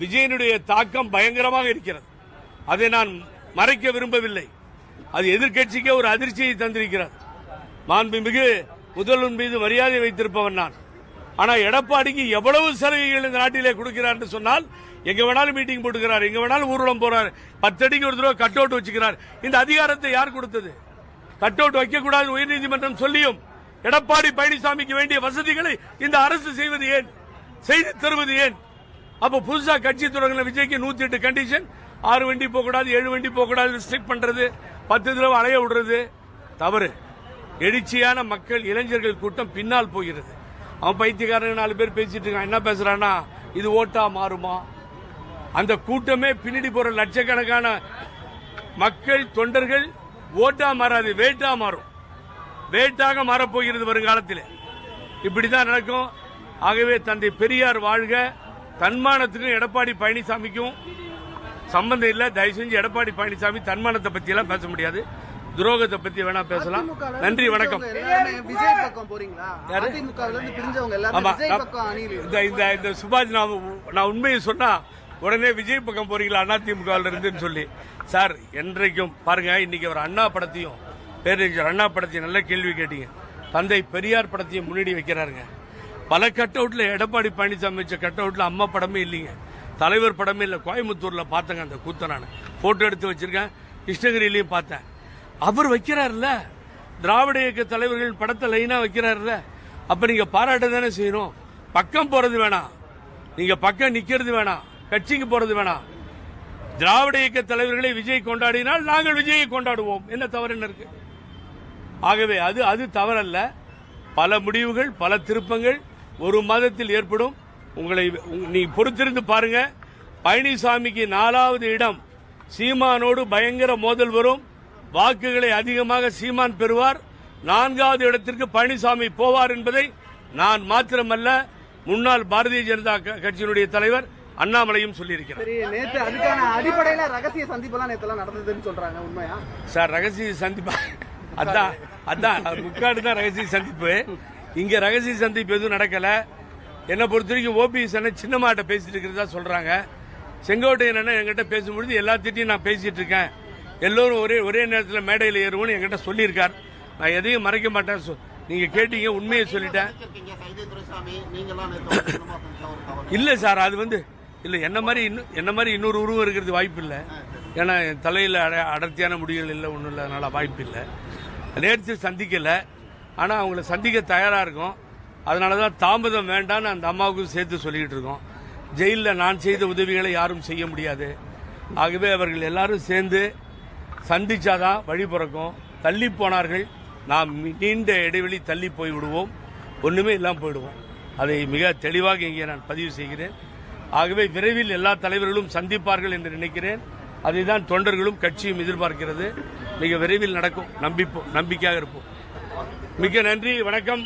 விஜயனுடைய தாக்கம் பயங்கரமாக இருக்கிறது. அதை நான் மறைக்க விரும்பவில்லை. அது எதிர்க்கட்சிக்கே ஒரு அதிர்ச்சியை தந்திருக்கிறது. மாண்புமிகு முதல்வன் மீது மரியாதை வைத்திருப்பவன் நான். ஆனால் எடப்பாடிக்கு எவ்வளவு சலுகைகள் இந்த நாட்டிலே கொடுக்கிறார் சொன்னால் எங்க வேணாலும் மீட்டிங் போட்டுக்கிறார் எங்க வேணாலும் ஊர்வலம் போறார். பத்தடிக்கு ஒரு தடவை கட் அவுட் வச்சுக்கிறார். இந்த அதிகாரத்தை யார் கொடுத்தது? கட் அவுட் வைக்கக்கூடாது உயர்நீதிமன்றம் சொல்லியும் எடப்பாடி பழனிசாமிக்கு வேண்டிய வசதிகளை இந்த அரசு செய்வது ஏன்? செய்து தருவது ஏன்? அப்ப புதுசா கட்சி தொடங்கின விஜய்க்கு நூத்தி எட்டு கண்டிஷன் ஆறு வண்டி போக கூடாது ஏழு வண்டி போக கூடாது பண்றது. பத்து தடவை அலைய விடுறது. தவறு. எழுச்சியான மக்கள் இளைஞர்கள் கூட்டம் பின்னால் போகிறது. அவன் பைத்தியக்காரங்க நாலு பேர் பேசிட்டு இருக்கான். என்ன பேசுறான்னா இது ஓட்டா மாறுமா? அந்த கூட்டமே பின்னாடி போற லட்சக்கணக்கான மக்கள் தொண்டர்கள் ஓட்டா மாறாது வேட்டா மாறும். வேட்டாக மாறப்போகிறது வருங்காலத்தில். இப்படிதான் நடக்கும். ஆகவே தந்தை பெரியார் வாழ்க. தன்மானத்துக்கும் எடப்பாடி பழனிசாமிக்கும் சம்பந்தம் இல்ல. தயவு செஞ்சு எடப்பாடி பழனிசாமி தன்மானத்தை பத்தி எல்லாம் பேச முடியாது. துரோகத்தை பத்தி வேணா பேசலாம். நன்றி வணக்கம். இந்த இந்த இந்த சுபாஷ் நான் நான் உண்மையை சொன்னா உடனே விஜய் பக்கம் போறீங்களா? அண்ணா திமுக இருந்துன்னு சொல்லி. சார் என்றைக்கும் பாருங்க இன்னைக்கு அவர் அண்ணா படத்தையும் பேரறிஞர் அண்ணா படத்தையும் நல்ல கேள்வி கேட்டீங்க. தந்தை பெரியார் படத்தையும் முன்னாடி வைக்கிறாருங்க. பல கட் அவுட்ல எடப்பாடி பழனிசாமி வச்ச கட் அவுட்ல அம்மா படமே இல்லைங்க. தலைவர் படமே இல்லை. கோயம்புத்தூர்ல பார்த்தேங்க அந்த கூத்த நான். போட்டோ எடுத்து வச்சிருக்கேன். கிருஷ்ணகிரியிலையும் பார்த்தேன். அவர் வைக்கிறாருல்ல. திராவிட இயக்க தலைவர்கள் படத்தை லைனா வைக்கிறாருல்ல. அப்ப நீங்க பாராட்ட தானே செய்யணும் பக்கம் போறது வேணாம். நீங்க பக்கம் நிக்கிறது வேணாம். கட்சிக்கு போறது வேணாம். திராவிட இயக்க தலைவர்களை விஜய் கொண்டாடினால் நாங்கள் விஜயை கொண்டாடுவோம். என்ன தவறு என்ன இருக்கு? ஆகவே அது அது தவறல்ல. பல முடிவுகள் பல திருப்பங்கள் ஒரு மாதத்தில் ஏற்படும் உங்களை உங்க- நீ பொறுத்திருந்து பாருங்க. பழனிசாமிக்கு நாலாவது இடம். சீமானோடு பயங்கர மோதல் வரும். வாக்குகளை அதிகமாக சீமான் பெறுவார். நான்காவது இடத்திற்கு பழனிசாமி போவார் என்பதை நான் மாத்திரமல்ல முன்னாள் பாரதிய ஜனதா கட்சியினுடைய தலைவர் அண்ணாமலையும் சொல்லியிருக்கிறார். சார் ரகசிய சந்திப்பு அதான் அதான் முக்காடு தான் ரகசிய சந்திப்பு. இங்க ரகசிய சந்திப்பு எதுவும் நடக்கல. என்னை பொறுத்த வரைக்கும் ஓபிஎஸ் அண்ணன் சின்னமாட்ட பேசிட்டு இருக்கிறதா சொல்றாங்க. செங்கோட்டையன் என்ன என்கிட்ட பேசும்பொழுது எல்லாத்திட்டையும் நான் பேசிட்டு இருக்கேன். எல்லோரும் ஒரே ஒரே நேரத்தில் மேடையில் ஏறுவோம்னு என்கிட்ட சொல்லியிருக்கார். நான் எதையும் மறைக்க மாட்டேன். சொ- நீங்க கேட்டீங்க உண்மையை சொல்லிட்டேன். இல்லை இல்ல சார் அது வந்து இல்ல என்ன மாதிரி இன்னும் என்ன மாதிரி இன்னொரு உருவம் இருக்கிறது வாய்ப்பு இல்லை. ஏன்னா என் தலையில் அட- அடர்த்தியான முடிகள் இல்லை ஒன்றும் இல்லை அதனால் வாய்ப்பு இல்லை. நேற்று சந்திக்கலை. ஆனால் அவங்கள சந்திக்க தயாராக இருக்கும். அதனால தான் தாமதம் வேண்டாம்னு அந்த அம்மாவுக்கும் சேர்த்து சொல்லிக்கிட்டு இருக்கோம். ஜெயிலில் நான் செய்த உதவிகளை யாரும் செய்ய முடியாது. ஆகவே அவர்கள் எல்லாரும் சேர்ந்து சந்திச்சாதான் வழி பிறக்கும். தள்ளி போனார்கள். நாம் நீண்ட இடைவெளி தள்ளி போய் விடுவோம். இல்லாமல் போயிடுவோம். அதை மிக தெளிவாக இங்கே நான் பதிவு செய்கிறேன். ஆகவே விரைவில் எல்லா தலைவர்களும் சந்திப்பார்கள் என்று நினைக்கிறேன். அதை தான் தொண்டர்களும் கட்சியும் எதிர்பார்க்கிறது. மிக விரைவில் நடக்கும். நம்பிப்போம். நம்பிக்கையாக இருப்போம். மிக்க நன்றி வணக்கம்.